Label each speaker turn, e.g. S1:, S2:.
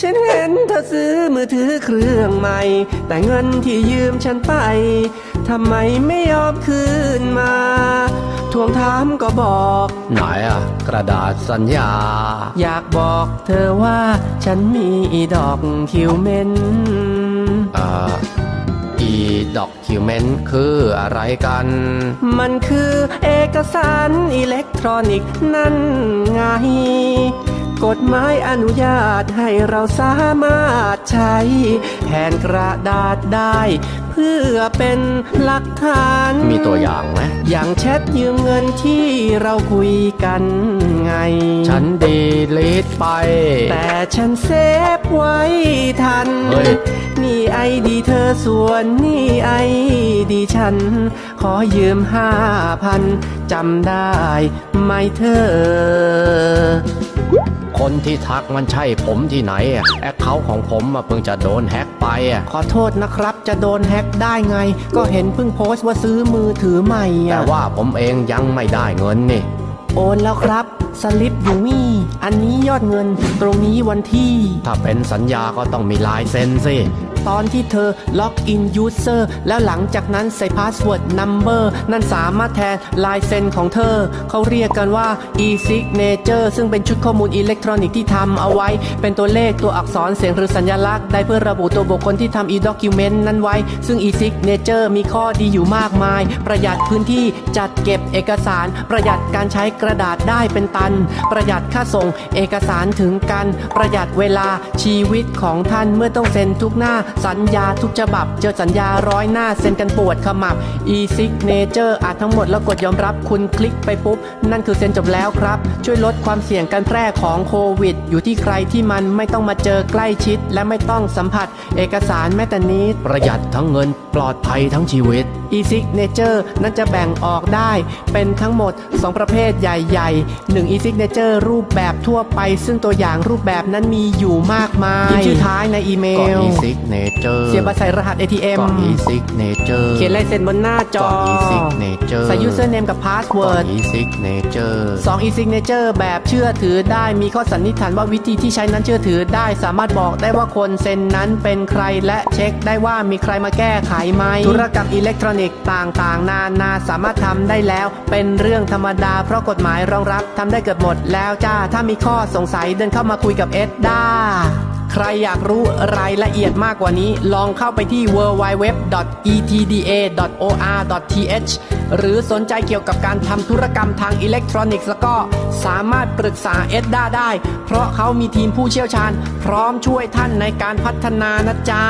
S1: ฉันเห็นเธอซื้อมือถือเครื่องใหม่ แต่เงินที่ยืมฉันไป ทำไมไม่ยอมคืนมา ทวงถามก็บอก
S2: ไหนอะกระดาษสัญญา
S1: อยากบอกเธอว่า ฉันมีดอกคิวเมน
S2: เอ่ออีด็อกิวเมนต์คืออะไรกัน
S1: มันคือเอกสารอิเล็กทรอนิกส์นั่นไง กฎหมายอนุญาตให้เราสามารถใช้แทนกระดาษได้ เพื่อเป็นหลักฐาน
S2: มีตัวอย่างไหม
S1: อย่างแชทยืมเงินที่เราคุยกันไง
S2: ฉันดีลีทไป
S1: แต่ฉันเซฟไว้ทัน
S2: เฮ้ย
S1: นี่ไอดีเธอส่วนนี่ไอดีฉัน ขอยืมห้าพันจำได้ไหมเธอ
S2: คนที่ทักมันใช่ผมที่ไหนอะแอคเคาท์ของผมมาเพิ่งจะโดนแฮ็กไปอะ
S1: ขอโทษนะครับจะโดนแฮ็กได้ไง ก็เห็นเพิ่งโพสต์ว่าซื้อมือถือใหม่
S2: แต่
S1: อะ
S2: ว่าผมเองยังไม่ได้เงินนี่
S1: โอนแล้วครับสลิปอยู่นี่อันนี้ยอดเงินตรงนี้วันที่
S2: ถ้าเป็นสัญญาก็ต้องมีลายเซ็นสิ
S1: ตอนที่เธอล็อกอินยูเซอร์แล้วหลังจากนั้นใส่พาสเวิร์ดนัมเบอร์นั่นสามารถแทนลายเซ็นของเธอ เขาเรียกกันว่า e-signature ซึ่งเป็นชุดข้อมูลอิเล็กทรอนิกส์ที่ทำเอาไว้ เป็นตัวเลขตัวอักษรเสียงหรือสัญลักษณ์ ได้เพื่อระบุตัวบุคคลที่ทำ e-document นั้นไว้ ซึ่ง e-signature มีข้อดีอยู่มากมาย ประหยัดพื้นที่จัดเก็บเอกสาร ประหยัดการใช้กระดาษได้เป็นตัน ประหยัดค่าส่งเอกสารถึงกัน ประหยัดเวลาชีวิตของท่านเมื่อต้องเซ็นทุกหน้าสัญญาทุกฉบับ เจอสัญญาร้อยหน้าเซ็นกันปวดขมับ e-signature อาจทั้งหมดแล้วกดยอมรับคุณคลิกไปปุ๊บ นั่นคือเซ็นจบแล้วครับ ช่วยลดความเสี่ยงการแพร่ของโควิด อยู่ที่ใครที่มันไม่ต้องมาเจอใกล้ชิด และไม่ต้องสัมผัส เอกสารแม้แต่นิด
S2: ประหยัดทั้งเงินปลอดภัยทั้งชีวิต
S1: e-signature นั่นจะแบ่งออกได้ เป็นทั้งหมด 2 ประเภทใหญ่ๆ 1 e-signature รูปแบบทั่วไป ซึ่งตัวอย่างรูปแบบนั้นมีอยู่มากมายพิมพ์ชื่อท้ายในอีเม
S2: ก็
S1: ล
S2: e-signature
S1: เสียบบัตรใส่รหัส ATM
S2: ก็ e-signature
S1: เขียนลายเซ็นบนหน้าจ
S2: ก็
S1: อ
S2: e-signature
S1: ใส่ username กับ
S2: ก็
S1: password
S2: e-signature
S1: 2 e-signature แบบเชื่อถือได้มีข้อสันนิษฐานว่าวิธีที่ใช้นั้นเชื่อถือได้ สามารถบอกได้ว่าคนเซ็นนั้นเป็นใครและเช็คได้ว่ามีใครมาแก้ไขไหมธุรกรรมอิเล็กทรอนิกส์ต่างๆ นานาสามารถทำได้แล้ว เป็นเรื่องธรรมดาเพราะกฎหมายรองรับทำได้เกือบหมดแล้วจ้า ถ้ามีข้อสงสัยเดินเข้ามาคุยกับเอ็ดด้า ใครอยากรู้รายละเอียดมากกว่านี้ ลองเข้าไปที่ www.etda.or.th หรือสนใจเกี่ยวกับการทำธุรกรรมทางอิเล็กทรอนิกส์แล้วก็สามารถปรึกษาเอ็ดด้าได้ เพราะเขามีทีมผู้เชี่ยวชาญ พร้อมช่วยท่านในการพัฒนานะจ๊ะ